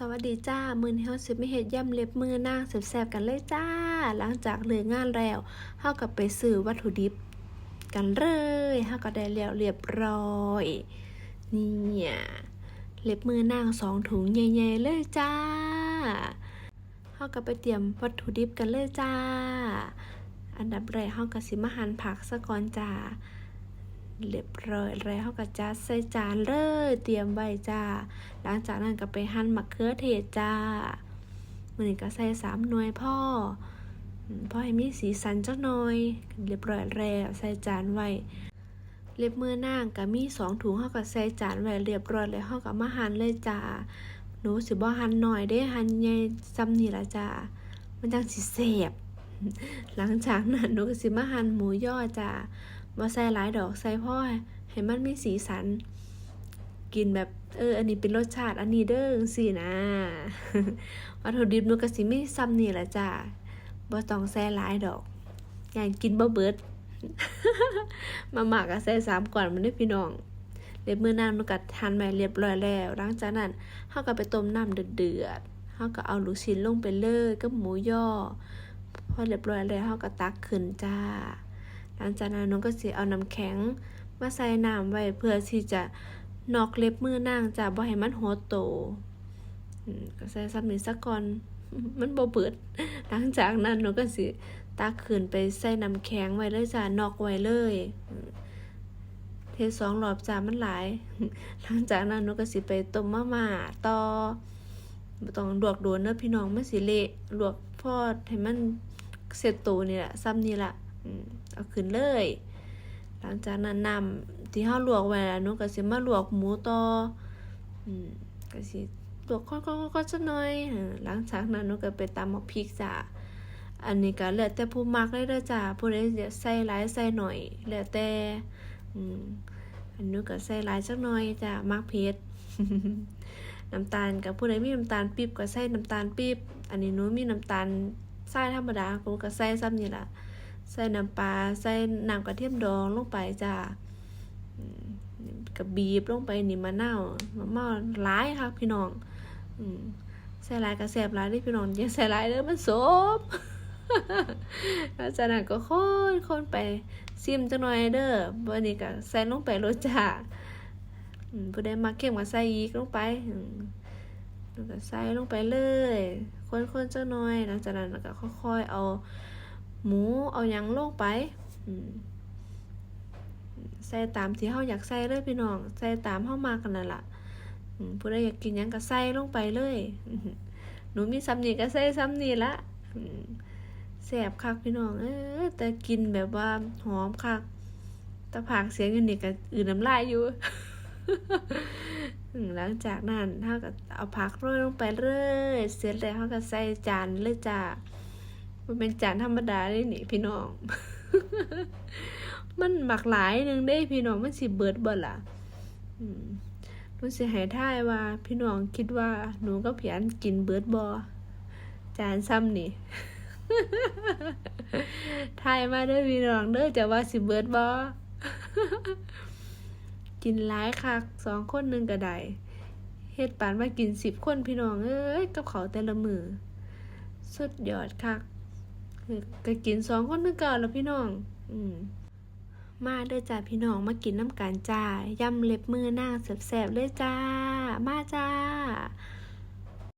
สวัสดีจ้า มือนี้เฮาสิไม่เฮ็ดย่ำเล็บมือนางแซ่บๆกันเลยจ้า หลังจากเลิกงานแล้วเฮาก็ไปซื้อวัตถุดิบ กันเลยเฮาก็ได้แล้วเรียบร้อยเนี่ยเล็บมือนางสองถุงใหญ่ๆเลยจ้าเฮาก็ไปเตรียมวัตถุดิบกันเลยจ้า อันดับแรกเฮาก็สิมาหั่นผักซะก่อนจ้า เรียบร้อยแล้วก็จัดใส่จานเลย เตรียมไว้จ้า หลังจากนั้นก็ไปหั่นมะเขือเทศจ้ามือนี้ก็ใส่สามหน่วยพ่อพ่อให้มีสีสันจักหน่อย เรียบร้อยแล้วใส่จานไว้เล็บมือนางก็มีสองถุงเขาก็ใส่จานไว้เรียบร้อยแล้วเขาก็มาหั่นเลยจ้าหนูสิบ่หั่นหน่อยเด้หั่นใหญ่ซ้ำนี่ละจ้ามันจังสิแซ่บหลังจากนั้นหนูก็สิมาหั่นหมูย่อจ้า มาใส่หลายดอกใส่พ่อให้มันมีสีสัน กินแบบเออ อันนี้เป็นรสชาติอันนี้เด้อสินะวัตถุดิบนูก็สิมีซ้ำนี่แหละจ้าบ่ต้องใส่หลายดอกอย่างกินบ่เบิด มาหมักก็ใส่สามก่อนมันได้พี่น้องเรียบมือน้ำนูก็ทานไปเรียบร้อยแล้วหลังจากนั้นเฮาก็ไปต้มน้ำเดือดๆเฮาก็เอาลูกชิ้นลงไปเลยกับหมูย่อพอเรียบร้อยแล้วเฮาก็ตักขึ้นจ้า หลังจากนั้นน้องก็สิเอาน้ำแข็ง มาใส่น้ำไว้เพื่อที่จะนอกเล็บมือนางจ้ะบ่ให้มันโหดโตก็ใส่ซ้ำนี้ซะก่อนมันบ่เบิด หลังจากนั้นหนูก็สิตักขึ้นไปใส่น้ำแข็งไว้เลยจ้ะนอกไว้เลย เทสองรอบจ้ะมันหลาย หลังจากนั้นหนูก็สิไปต้มมะม่าต่อต้องลวกโดนเด้อพี่น้องมันสิเละลวกพอให้มันเสร็จโตนี่แหละซ้ำนี่แหละอืม เอาขึ้นเลย หลังจากนั้นนำที่เฮาลวกไว้แล้วนูก็สิมาลวกหมูต่ออืมก็สิลวกค่อยๆๆๆสักหน่อยหลังจากนั้นนูก็ไปตำบักพริกจ้ะอันนี้ก็แล้วแต่ผู้มักเลยเด้อจ้ะผู้ใดใส่หลายใส่หน่อยแล้วแต่อืมอันนี้ก็ใส่หลายสักหน่อยจ้ะมักเผ็ดน้ำตาลกับผู้ใดมีน้ำตาลปี๊บก็ใส่น้ำตาลปี๊บอันนี้หนูมีน้ำตาลทรายธรรมดาหนูก็ใส่ซ้ำนี่ล่ะ ใส่น้ำปลาใส่น้ำกระเทียมดองลงไปจ้ากับบีบลงไปนี่มะนาวมะนาวหลายครับพี่น้องใส่หลายกระแสบหลายเด้พี่น้องอย่าใส่หลายเด้อมันสมแล้วจากนั้นก็คนคนไปซิมจังหน่อยเด้อวันนี้ก็ใส่ลงไปรสจ้าอืมผู้ใดมาเข้มก็ใส่อีกลงไปแล้วก็ใส่ลงไปเลย คนๆจังหน่อยหลังจากนั้นก็ค่อยๆเอา หมูเอาหยังลงไปใส่ตามที่เฮาอยากใส่เลยพี่น้อง ใส่ตามเฮามากันนั่นล่ะผู้ใดอยากกินยังก็ใส่ลงไปเลย หนูมีซ้ำนี่ก็ใส่ซ้ำนี่ละแซ่บคักพี่น้อง เออแต่กินแบบว่าหอมคักแตะผากเสียงอยู่นี่ก็อื่นน้ำลายอยู่ หลังจากนั้นเฮาก็เอาผักโรยลงไปเลย เสร็จแล้วเฮาก็ใส่จานเลยจ้า มันเป็นจานธรรมดาเลยนี่พี่น้อง มันหมักหลายหนึ่งได้พี่น้องมันสิเบิดบ่ล่ะหนูสิให้ทายว่า พี่น้องคิดว่าหนูกับพี่อันกินเบิดบ่จานซ้ำนี่ทายมาเด้อพี่น้องเด้อจะว่าสิเบิดบ่กินหลายคักสองคนหนึงก็ได้เฮ็ดปานว่ากินสิบคนพี่น้องเอ้ยกับเขาแต่ละมือ สุดยอดคัก ก็กินสองคนนึงก่อนแล้วพี่น้อง อืมมาเด้อจ้าพี่น้องมากินน้ำกันจ้ายำเล็บมือนางแสบๆเลยจ้า มาจ้า